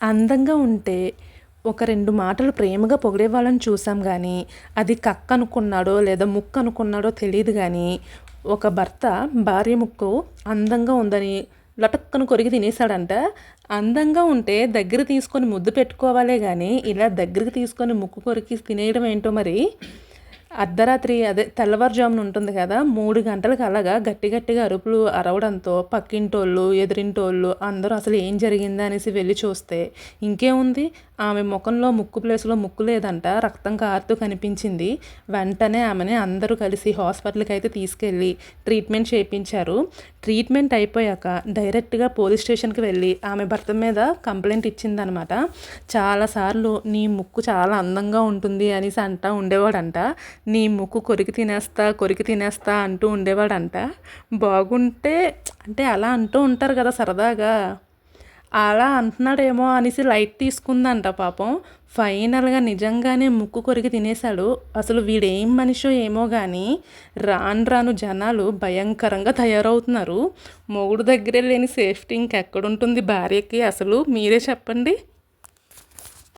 అందంగా ఉంటే ఒక రెండు మాటలు ప్రేమగా పొగిడే వాళ్ళని చూసాం కానీ అది కక్క అనుకున్నాడో లేదా ముక్కు అనుకున్నాడో తెలియదు కానీ ఒక భర్త భార్య ముక్కు అందంగా ఉందని లటక్కను కొరికి తినేసాడంట అందంగా ఉంటే దగ్గర తీసుకొని ముద్దు పెట్టుకోవాలే కానీ ఇలా దగ్గరికి తీసుకొని ముక్కు కొరికి తినేయడం ఏంటో మరి? అర్ధరాత్రి అదే తెల్లవారుజామున ఉంటుంది కదా మూడు గంటలకు అలాగా గట్టి గట్టిగా అరుపులు అరవడంతో పక్కింటోళ్ళు ఎదురింటోళ్ళు అందరూ అసలు ఏం జరిగిందా అనేసి వెళ్ళి చూస్తే ఇంకేముంది? ఆమె ముఖంలో ముక్కు ప్లేస్లో ముక్కు లేదంట రక్తం కారుతూ కనిపించింది. వెంటనే ఆమెని అందరూ కలిసి హాస్పిటల్కి అయితే తీసుకెళ్ళి ట్రీట్మెంట్ చేయించారు. ట్రీట్మెంట్ అయిపోయాక డైరెక్ట్గా పోలీస్ స్టేషన్కి వెళ్ళి ఆమె భర్త మీద కంప్లైంట్ ఇచ్చిందనమాట. చాలాసార్లు నీ ముక్కు చాలా అందంగా ఉంటుంది అనేసి అంటా ఉండేవాడంట. నీ ముక్కు కొరికి తినేస్తా కొరికి తినేస్తా అంటూ ఉండేవాడంట. బాగుంటే అంటే అలా అంటూ ఉంటారు కదా సరదాగా. అలా అంటున్నాడేమో అనేసి లైట్ తీసుకుందంట పాపం. ఫైనల్గా నిజంగానే ముక్కు కొరికి తినేశాడు. అసలు వీడేం మనిషో ఏమో కానీ రాను రాను జనాలు భయంకరంగా తయారవుతున్నారు. మొగుడు దగ్గరే లేని సేఫ్టీ ఇంకెక్కడుంటుంది భార్యకి? అసలు మీరే చెప్పండి.